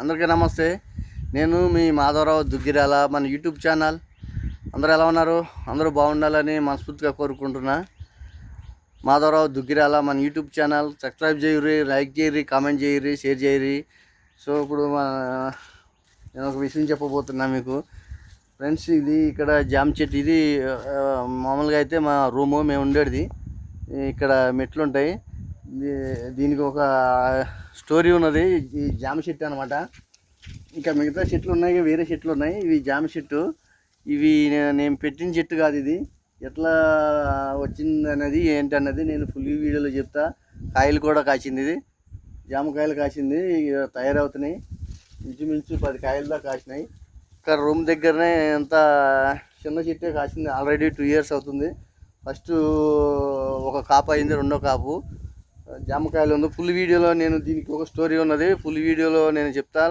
అందరికీ నమస్తే. నేను మీ మాధవరావు దుగ్గిరాల మన యూట్యూబ్ ఛానల్. అందరూ ఎలా ఉన్నారు? అందరూ బాగుండాలని మనస్ఫూర్తిగా కోరుకుంటున్నా. మాధవరావు దుగ్గిరాల మన యూట్యూబ్ ఛానల్. సబ్స్క్రైబ్ చేయరు లైక్ చేయరి కామెంట్ చేయరు షేర్ చేయరు సో ఇప్పుడు మా నేను ఒక విషయం చెప్పబోతున్నా మీకు. ఫ్రెండ్స్ ఇది ఇక్కడ జామ చెట్టు. ఇది మామూలుగా అయితే మా రూము మేము ఉండేది. ఇక్కడ మెట్లు ఉంటాయి. దీనికి ఒక స్టోరీ ఉన్నది. ఈ జామ చెట్టు అనమాట ఇంకా మిగతా చెట్లు ఉన్నాయి వేరే చెట్లు ఉన్నాయి. ఇవి జామ చెట్టు. ఇవి నేను పెట్టిన చెట్టు కాదు ఇది. ఎట్లా వచ్చింది అనేది ఏంటి అన్నది నేను ఫుల్ వీడియోలో చెప్తా. కాయలు కూడా కాసింది ఇది. జామకాయలు కాసింది తయారవుతున్నాయి. ఇంచుమించు పది కాయలు దాకా కాసినాయి ఇక్కడ రూమ్ దగ్గరనే ఎంత చిన్న చెట్టే కాసింది ఆల్రెడీ టూ ఇయర్స్ అవుతుంది. ఫస్ట్ ఒక కాపు అయింది రెండో కాపు. జామకాయలు ఉంది. ఫుల్ వీడియోలో నేను దీనికి ఒక స్టోరీ ఉన్నది. ఫుల్ వీడియోలో నేను చెప్తా.